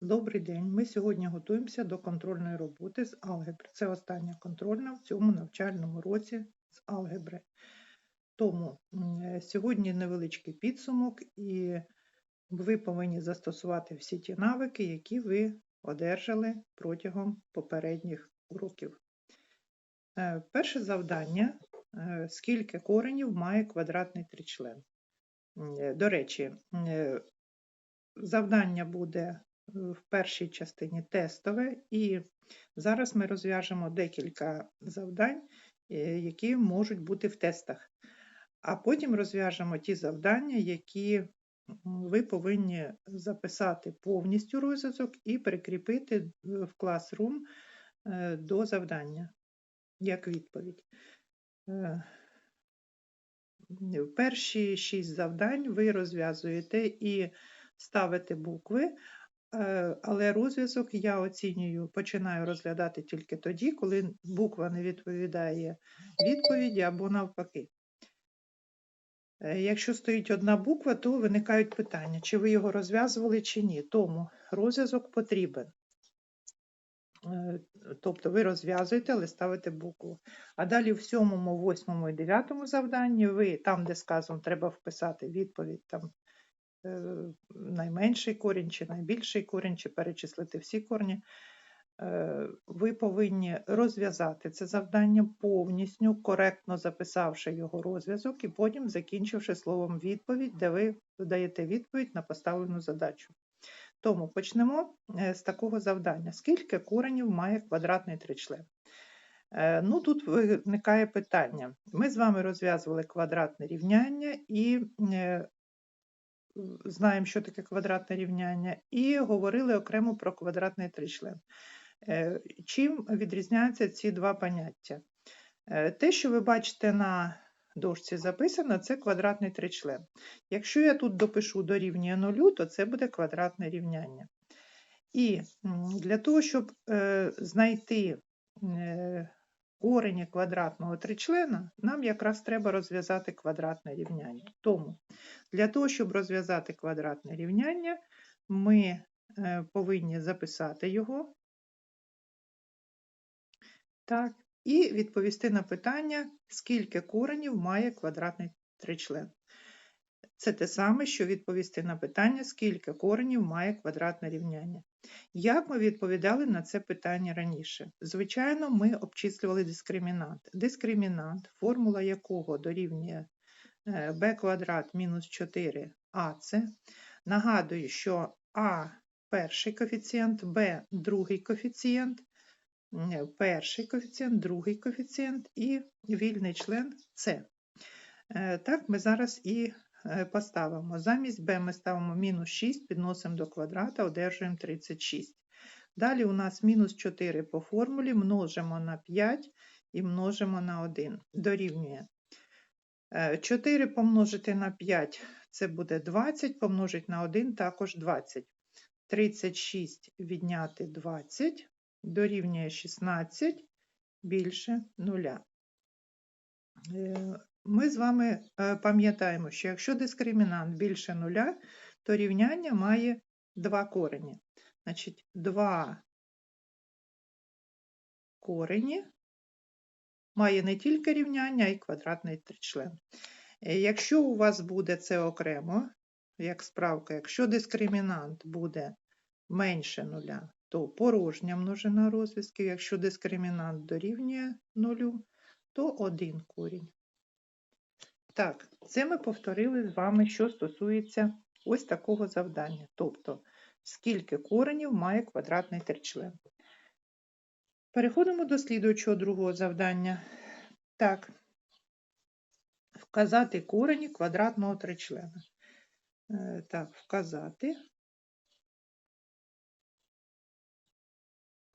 Добрий день. Ми сьогодні готуємося до контрольної роботи з алгебри. Це остання контрольна в цьому навчальному році з алгебри. Тому сьогодні невеличкий підсумок, і ви повинні застосувати всі ті навики, які ви одержали протягом попередніх уроків. Е, Перше завдання: е, скільки коренів має квадратний тричлен? Е, До речі, завдання буде в першій частині тестове, і зараз ми розв'яжемо декілька завдань, е, які можуть бути в тестах. А потім розв'яжемо ті завдання, які ви повинні записати повністю розв'язок і прикріпити е, в Classroom е, до завдання як відповідь. Перші шість завдань ви розв'язуєте і ставите букви, але розв'язок я оцінюю, починаю розглядати тільки тоді, коли буква не відповідає відповіді або навпаки. Е, Якщо стоїть одна буква, то виникають питання, чи ви його розв'язували чи ні. Тому розв'язок потрібен. Е, Тобто ви розв'язуєте, але ставите букву. А далі в сьомому, восьмому і дев'ятому завданні ви там, де сказано, треба вписати відповідь там е, найменший корінь чи найбільший корінь, чи перечислити всі корні. Е, Ви повинні розв'язати це завдання повністю, коректно записавши його розв'язок, і потім закінчивши словом відповідь, де ви даєте відповідь на поставлену задачу. Тому почнемо е, з такого завдання. Скільки коренів має квадратний тричлен? Е, Ну, тут виникає питання. Ми з вами розв'язували квадратне рівняння і е, знаємо, що таке квадратне рівняння, і говорили окремо про квадратний тричлен. Е, Чим відрізняються ці два поняття? Е, Те, що ви бачите на дошці записано, це квадратний тричлен. Якщо я тут допишу дорівнює нулю, то це буде квадратне рівняння. І для того, щоб е, знайти корені квадратного тричлена, нам якраз треба розв'язати квадратне рівняння. Тому для того, щоб розв'язати квадратне рівняння, ми е, повинні записати його. Так, і відповісти на питання, скільки коренів має квадратний тричлен. Це те саме, що відповісти на питання, скільки коренів має квадратне рівняння. Як ми відповідали на це питання раніше? Звичайно, ми обчислювали дискримінант. Дискримінант, формула якого дорівнює е, b квадрат мінус 4ac. Нагадую, що а перший коефіцієнт, b другий коефіцієнт, перший коефіцієнт, другий коефіцієнт і вільний член С. Е, Так, ми зараз і Е, поставимо. Замість b ми ставимо мінус 6, підносимо до квадрата, одержуємо 36. Далі у нас мінус 4 по формулі, множимо на 5 і множимо на 1. Дорівнює. Е, 4 помножити на 5 це буде 20, помножить на 1 також 20. 36 відняти 20, дорівнює 16 більше 0. Ми з вами е, пам'ятаємо, що якщо дискримінант більше нуля, то рівняння має два корені. Значить, два корені має не тільки рівняння, а й квадратний тричлен. Е, Якщо у вас буде це окремо, як справка, якщо дискримінант буде менше нуля, то порожня множина розв'язків. Якщо дискримінант дорівнює нулю, то один корінь. Так, це ми повторили з вами, що стосується ось такого завдання. Тобто, скільки коренів має квадратний тричлен. Переходимо до слідуючого другого завдання. Так, вказати корені квадратного тричлена. Е, Так, вказати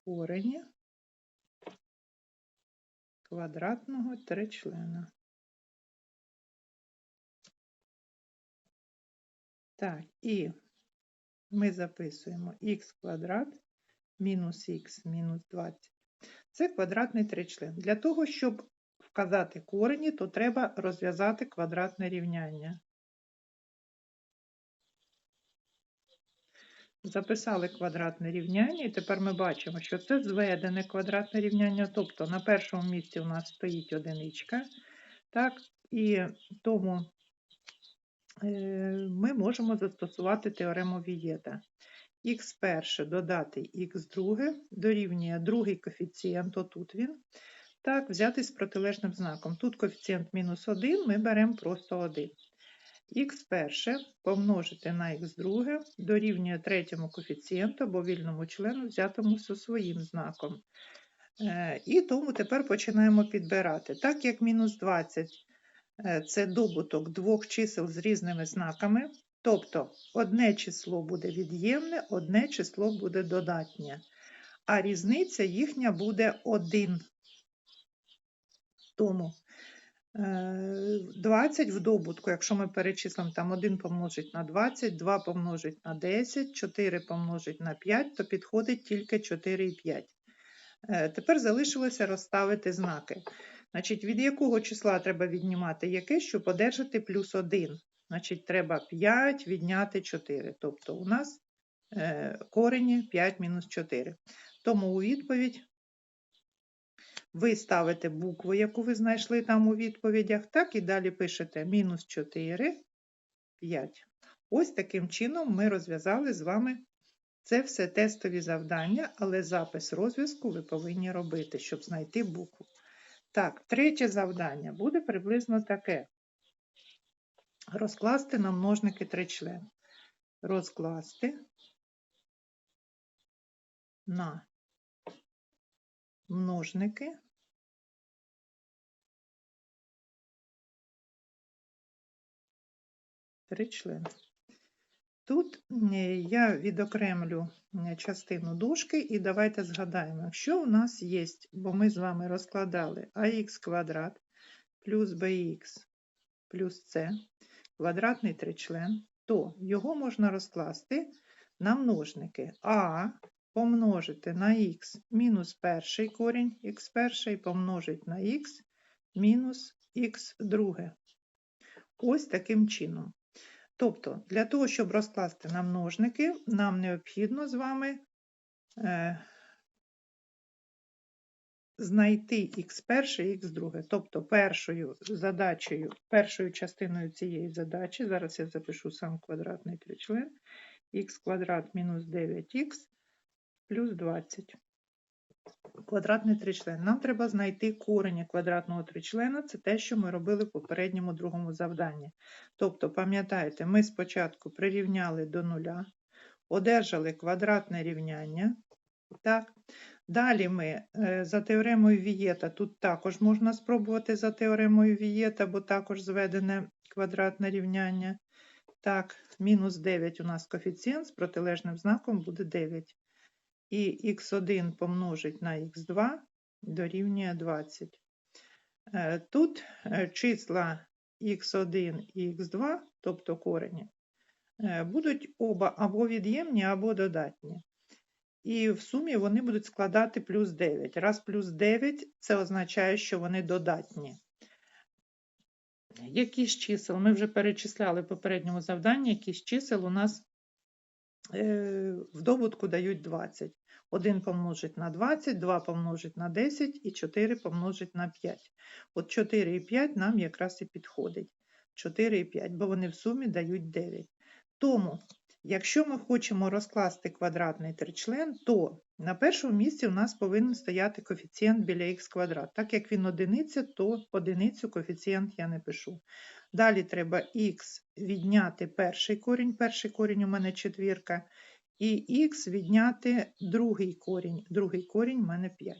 корені квадратного тричлена. Так, і ми записуємо х квадрат мінус х мінус 20. Це квадратний тричлен. Для того, щоб вказати корені, то треба розв'язати квадратне рівняння. Записали квадратне рівняння, і тепер ми бачимо, що це зведене квадратне рівняння, тобто на першому місці у нас стоїть одиничка, так, і тому ми можемо застосувати теорему Вієта. Х перше додати х друге дорівнює другий коефіцієнт, отут він. Так, взяти з протилежним знаком. Тут коефіцієнт мінус 1, ми беремо просто 1. Х перше помножити на х друге дорівнює третьому коефіцієнту або вільному члену, взятому зі своїм знаком. Е, І тому тепер починаємо підбирати. Так як мінус 20 е, це добуток двох чисел з різними знаками, тобто одне число буде від'ємне, одне число буде додатнє, а різниця їхня буде 1. Тому е, 20 в добутку, якщо ми перечислимо там 1 помножить на 20, 2 помножить на 10, 4 помножить на 5, то підходить тільки 4 і 5. Е, Тепер залишилося розставити знаки. Значить, від якого числа треба віднімати яке, щоб одержати плюс 1? Значить, треба 5 відняти 4. Тобто у нас е, корені 5 мінус 4. Тому у відповідь ви ставите букву, яку ви знайшли там у відповідях, так і далі пишете мінус 4, 5. Ось таким чином ми розв'язали з вами це все тестові завдання, але запис розв'язку ви повинні робити, щоб знайти букву. Так, третє завдання буде приблизно таке. Розкласти на множники тричлен. Розкласти на множники тричлен. Тут я відокремлю частину дужки і давайте згадаємо, якщо у нас є, бо ми з вами розкладали ax квадрат плюс bx плюс c квадратний тричлен, то його можна розкласти на множники а помножити на х мінус перший корінь х перший помножить на х мінус х друге. Ось таким чином. Тобто, для того, щоб розкласти на множники, нам необхідно з вами е, знайти х перше і х друге. Тобто, першою задачею, першою частиною цієї задачі, зараз я запишу сам квадратний тричлен, х квадрат мінус 9х плюс 20. Квадратний тричлен. Нам треба знайти корені квадратного тричлена. Це те, що ми робили в попередньому другому завданні. Тобто, пам'ятаєте, ми спочатку прирівняли до нуля, одержали квадратне рівняння. Так. Далі ми е, за теоремою Вієта, тут також можна спробувати за теоремою Вієта, бо також зведене квадратне рівняння. Так, мінус 9 у нас коефіцієнт з протилежним знаком буде 9 і х1 помножить на х2 дорівнює 20. Е, тут е, числа х1 і х2, тобто корені, е, будуть оба або від'ємні, або додатні. І в сумі вони будуть складати плюс 9. Раз плюс 9 це означає, що вони додатні. Які з чисел? Ми вже перечисляли в попередньому завданні, які з чисел у нас в добутку дають 20. 1 помножить на 20, 2 помножить на 10 і 4 помножить на 5. От 4 і 5 нам якраз і підходить. 4 і 5, бо вони в сумі дають 9. Тому, якщо ми хочемо розкласти квадратний тричлен, то на першому місці у нас повинен стояти коефіцієнт біля х квадрат. Так як він одиниця, то одиницю коефіцієнт я не пишу. Далі треба х відняти перший корінь. Перший корінь у мене четвірка і х відняти другий корінь. Другий корінь в мене 5.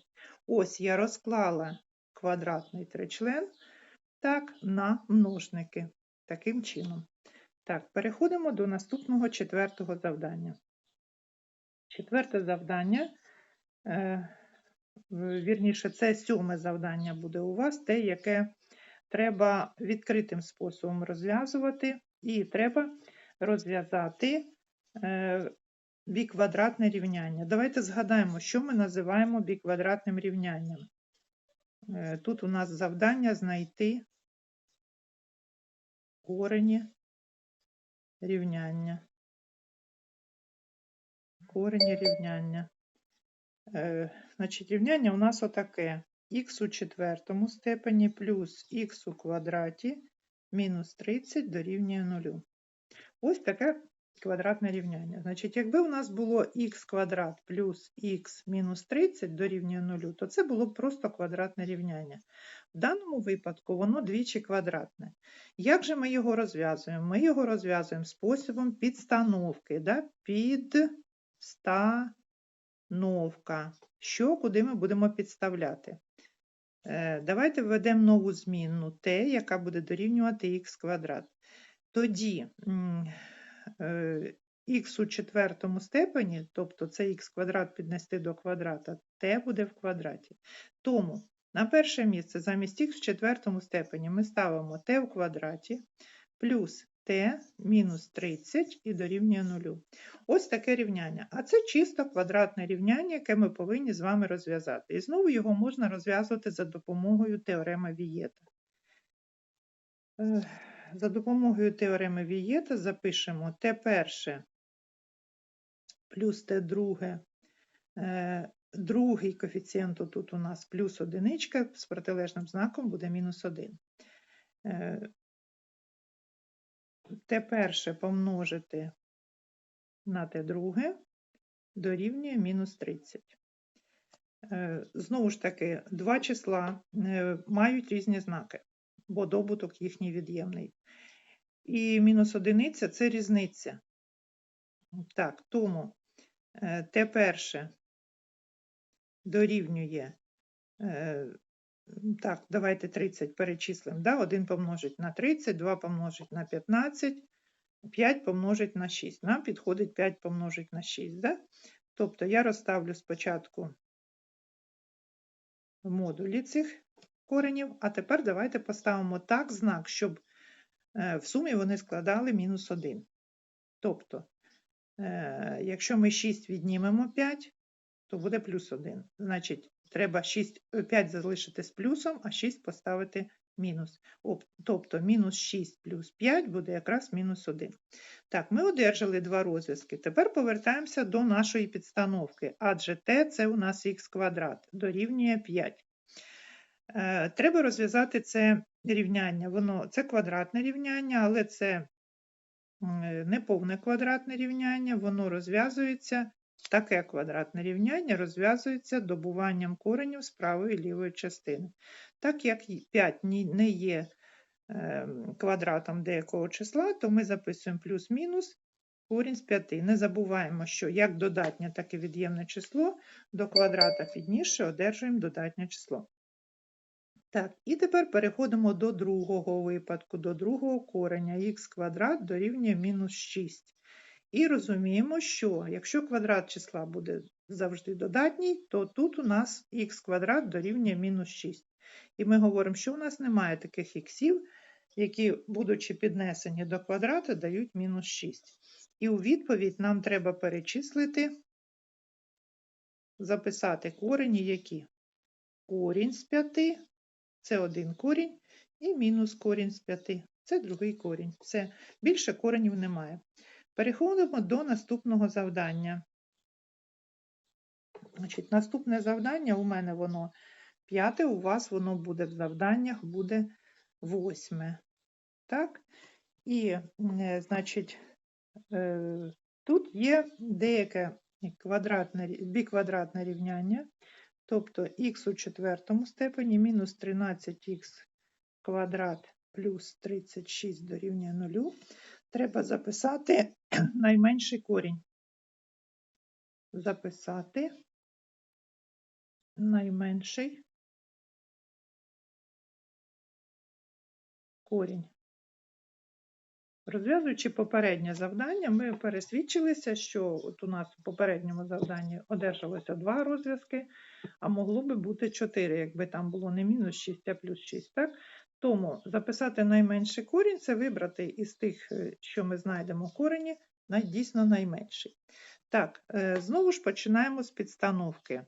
Ось я розклала квадратний тричлен так, на множники. Таким чином. Так, переходимо до наступного четвертого завдання. Четверте завдання, е, вірніше, це сьоме завдання буде у вас, те, яке треба відкритим способом розв'язувати, і треба розв'язати е, біквадратне рівняння. Давайте згадаємо, що ми називаємо біквадратним рівнянням. Е, тут у нас завдання знайти корені рівняння. корені рівняння. Е, значить, рівняння у нас отаке. х у четвертому степені плюс х у квадраті мінус 30 дорівнює 0. Ось таке квадратне рівняння. Значить, якби у нас було х квадрат плюс х мінус 30 дорівнює 0, то це було б просто квадратне рівняння. В даному випадку воно двічі квадратне. Як же ми його розв'язуємо? Ми його розв'язуємо способом підстановки. Да? Підстановка. Що, куди ми будемо підставляти? Е, Давайте введемо нову змінну t, яка буде дорівнювати х квадрат. Тоді х у четвертому степені, тобто це х квадрат піднести до квадрата, t буде в квадраті. Тому на перше місце замість х в четвертому степені ми ставимо t в квадраті плюс t мінус 30 і дорівнює 0. Ось таке рівняння. А це чисто квадратне рівняння, яке ми повинні з вами розв'язати. І знову його можна розв'язувати за допомогою теореми Вієта. Е, За допомогою теореми Вієта запишемо t перше плюс t друге. Е, Другий коефіцієнт тут у нас плюс одиничка, з протилежним знаком буде мінус 1. Т перше помножити на Т друге дорівнює мінус 30. Е, Знову ж таки, два числа е, мають різні знаки, бо добуток їхній від'ємний. І мінус одиниця це різниця. Так, тому е, Т перше дорівнює, е, так, давайте 30 перечислимо. Да? 1 помножить на 30, 2 помножить на 15, 5 помножить на 6. Нам підходить 5 помножить на 6. Да? Тобто я розставлю спочатку модулі цих коренів, а тепер давайте поставимо так знак, щоб е, в сумі вони складали мінус 1. Тобто, е, якщо ми 6 віднімемо 5, то буде плюс 1. Значить, треба 6, 5 залишити з плюсом, а 6 поставити мінус. Тобто мінус 6 плюс 5 буде якраз мінус 1. Так, ми одержали два розв'язки. Тепер повертаємося до нашої підстановки, адже t це у нас х квадрат, дорівнює 5. Е, Треба розв'язати це рівняння. Воно Це квадратне рівняння, але це не повне квадратне рівняння, воно розв'язується Таке квадратне рівняння розв'язується добуванням коренів з правої і лівої частини. Так як 5 не є ем, квадратом деякого числа, то ми записуємо плюс-мінус корінь з 5. Не забуваємо, що як додатнє, так і від'ємне число до квадрата підніше одержуємо додатнє число. Так, і тепер переходимо до другого випадку, до другого кореня х квадрат дорівнює мінус 6. І розуміємо, що якщо квадрат числа буде завжди додатній, то тут у нас х квадрат дорівнює мінус 6. І ми говоримо, що у нас немає таких іксів, які, будучи піднесені до квадрата, дають мінус 6. І у відповідь нам треба перечислити, записати корені, які корінь з 5, це один корінь, і мінус корінь з 5, це другий корінь. Все, більше коренів немає. Переходимо до наступного завдання. Значить, Наступне завдання у мене воно п'яте, у вас воно буде в завданнях, буде восьме. Так? І, е, значить, е, тут є деяке квадратне, біквадратне рівняння, тобто х у четвертому степені мінус 13х квадрат плюс 36 дорівнює 0 треба записати найменший корінь. Записати найменший корінь. Розв'язуючи попереднє завдання, ми пересвідчилися, що от у нас у попередньому завданні одержалося два розв'язки, а могло би бути 4, якби там було не мінус 6, а плюс 6. Так? Тому записати найменший корінь це вибрати із тих, е, що ми знайдемо корені, дійсно найменший. Так, е, знову ж починаємо з підстановки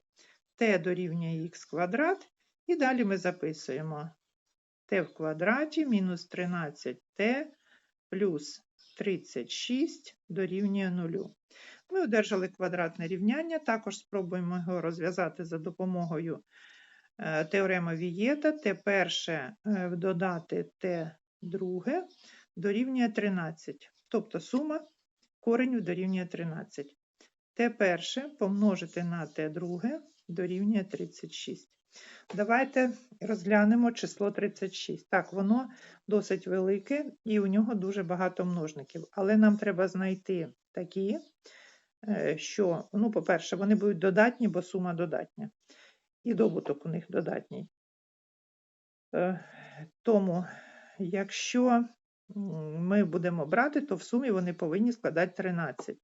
t дорівнює х квадрат, і далі ми записуємо t в квадраті мінус 13t плюс 36 дорівнює 0. Ми одержали квадратне рівняння, також спробуємо його розв'язати за допомогою е, теореми Вієта. Т перше е, додати Т друге дорівнює 13. Тобто сума коренів дорівнює 13. Т перше помножити на Т друге дорівнює 36. Давайте розглянемо число 36. Так, воно досить велике і у нього дуже багато множників. Але нам треба знайти такі, е, що, ну, по-перше, вони будуть додатні, бо сума додатня. І добуток у них додатній. Е, Тому, якщо ми будемо брати, то в сумі вони повинні складати 13.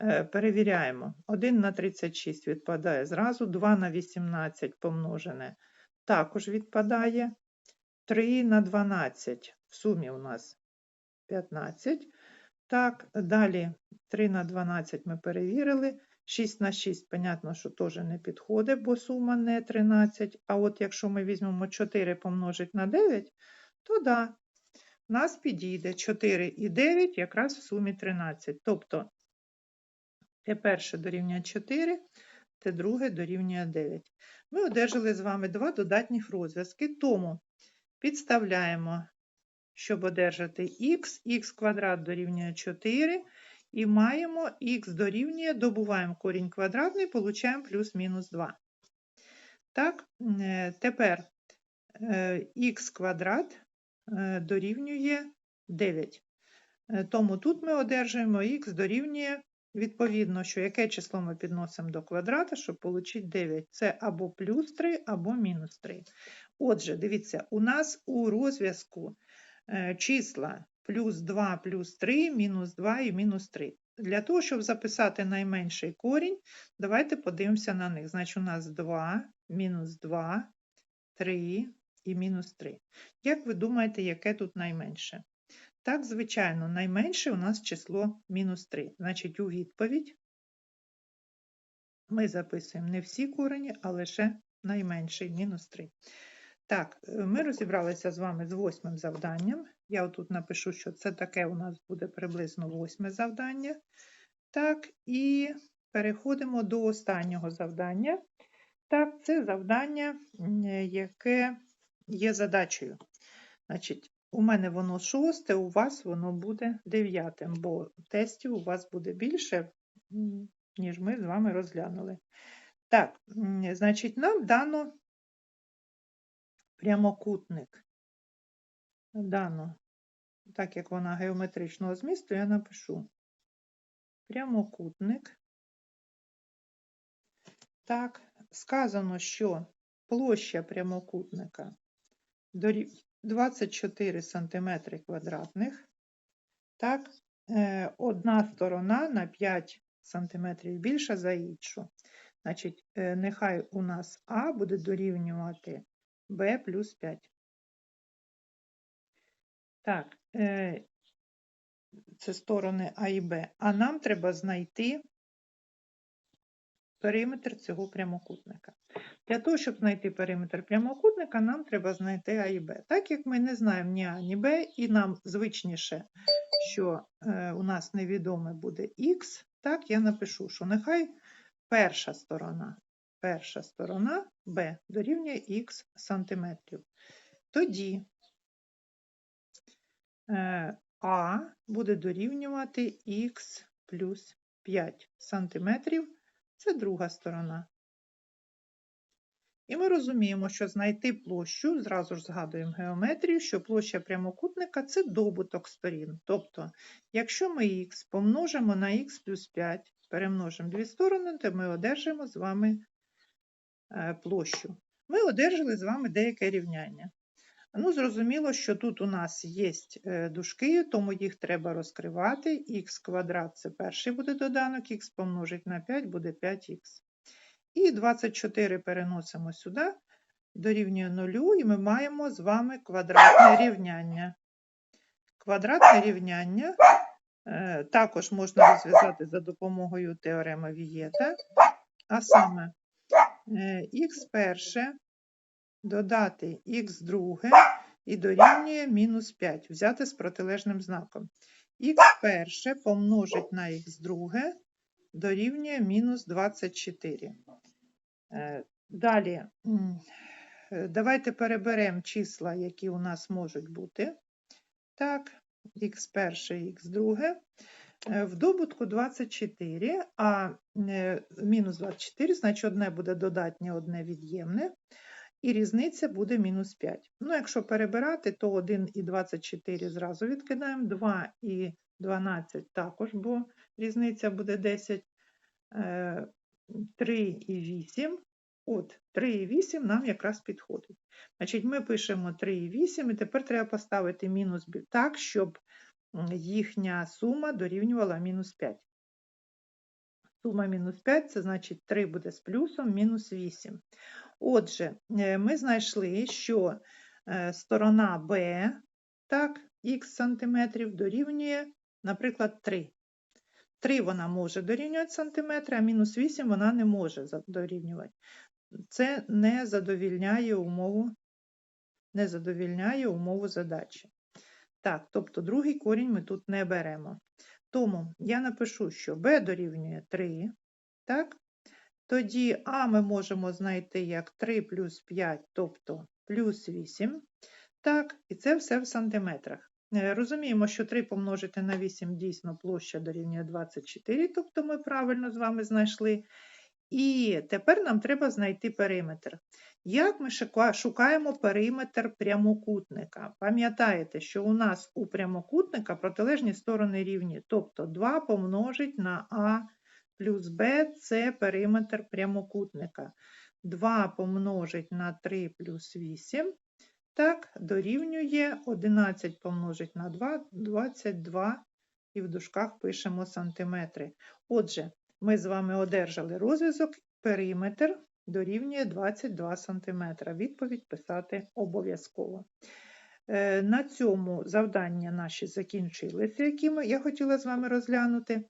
Е, Перевіряємо. 1 на 36 відпадає зразу, 2 на 18 помножене також відпадає. 3 на 12 в сумі у нас 15. Так, далі 3 на 12 ми перевірили. 6 на 6, понятно, що теж не підходить, бо сума не 13. А от якщо ми візьмемо 4 помножити на 9, то да, в нас підійде 4 і 9 якраз в сумі 13. Тобто Т перше дорівнює 4, Т друге дорівнює 9. Ми одержали з вами два додатніх розв'язки, тому підставляємо, щоб одержати х, х квадрат дорівнює 4, і маємо х дорівнює, добуваємо корінь квадратний, получаємо плюс-мінус 2. Так, е, тепер х квадрат е, дорівнює 9. Е, Тому тут ми одержуємо х дорівнює Відповідно, що яке число ми підносимо до квадрата, щоб отримати 9. Це або плюс 3, або мінус 3. Отже, дивіться, у нас у розв'язку е, числа плюс 2, плюс 3, мінус 2 і мінус 3. Для того, щоб записати найменший корінь, давайте подивимося на них. Значить, у нас 2, мінус 2, 3 і мінус 3. Як ви думаєте, яке тут найменше? Так, звичайно, найменше у нас число мінус 3. Значить, у відповідь ми записуємо не всі корені, а лише найменший мінус 3. Так, е, ми розібралися з вами з восьмим завданням. Я отут напишу, що це таке у нас буде приблизно восьме завдання. Так, і переходимо до останнього завдання. Так, це завдання, яке є задачею. Значить, у мене воно шосте, у вас воно буде дев'ятим, бо тестів у вас буде більше, ніж ми з вами розглянули. Так, значить, нам дано прямокутник. Дано, так як вона геометричного змісту, я напишу прямокутник. Так, сказано, що площа прямокутника 24 см квадратних. Так, е, одна сторона на 5 см більша за іншу. Значить, е, нехай у нас А буде дорівнювати Б плюс 5. Так, е, це сторони А і Б. А нам треба знайти периметр цього прямокутника. Для того, щоб знайти периметр прямокутника, нам треба знайти А і Б. Так як ми не знаємо ні А, ні Б, і нам звичніше, що е, у нас невідоме буде Х, так я напишу, що нехай перша сторона, перша сторона Б дорівнює Х сантиметрів. Тоді е, А буде дорівнювати Х плюс 5 сантиметрів. Це друга сторона. І ми розуміємо, що знайти площу, зразу ж згадуємо геометрію, що площа прямокутника це добуток сторін. Тобто, якщо ми х помножимо на х плюс 5, перемножимо дві сторони, то ми одержимо з вами е, площу. Ми одержали з вами деяке рівняння. Ну, зрозуміло, що тут у нас є е, дужки, тому їх треба розкривати. х квадрат це перший буде доданок, х помножить на 5 буде 5х. І 24 переносимо сюди, дорівнює 0, і ми маємо з вами квадратне рівняння. Квадратне рівняння е, також можна розв'язати за допомогою теореми Вієта, а саме х перше додати х друге і дорівнює мінус 5, взяти з протилежним знаком. х перше помножить на х друге дорівнює мінус 24. Е, Далі, е, давайте переберемо числа, які у нас можуть бути. Так, х перше, х друге. Е, В добутку 24, а мінус 24, значить одне буде додатнє, одне від'ємне, і різниця буде мінус 5. Ну, якщо перебирати, то 1 і 24 зразу відкидаємо, 2 і 12 також, бо різниця буде 10, е, 3 і 8. От, 3 і 8 нам якраз підходить. Значить, ми пишемо 3 і тепер треба поставити мінус так, щоб їхня сума дорівнювала мінус 5. Сума мінус 5, це значить 3 буде з плюсом, мінус 8. Отже, е, ми знайшли, що е, сторона B, так, х сантиметрів дорівнює, наприклад, 3. 3 вона може дорівнювати сантиметри, а мінус 8 вона не може дорівнювати. Це не задовільняє умову, не задовільняє умову задачі. Так, тобто другий корінь ми тут не беремо. Тому я напишу, що b дорівнює 3, так? Тоді а ми можемо знайти як 3 плюс 5, тобто плюс 8. Так, і це все в сантиметрах. Е, Розуміємо, що 3 помножити на 8 дійсно площа дорівнює 24, тобто ми правильно з вами знайшли. І тепер нам треба знайти периметр. Як ми шукаємо периметр прямокутника? Пам'ятаєте, що у нас у прямокутника протилежні сторони рівні, тобто 2 помножить на А плюс Б – це периметр прямокутника. 2 помножить на 3 плюс 8, так, дорівнює 11 помножить на 2 – 22, і в дужках пишемо сантиметри. Отже, ми з вами одержали розв'язок, периметр дорівнює 22 см. Відповідь писати обов'язково. Е, На цьому завдання наші закінчилися, які я хотіла з вами розглянути.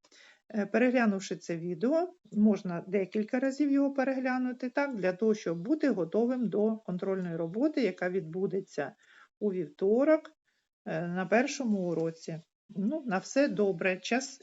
Е, Переглянувши це відео, можна декілька разів його переглянути, так, для того, щоб бути готовим до контрольної роботи, яка відбудеться у вівторок е, на першому уроці. Ну, на все добре, час.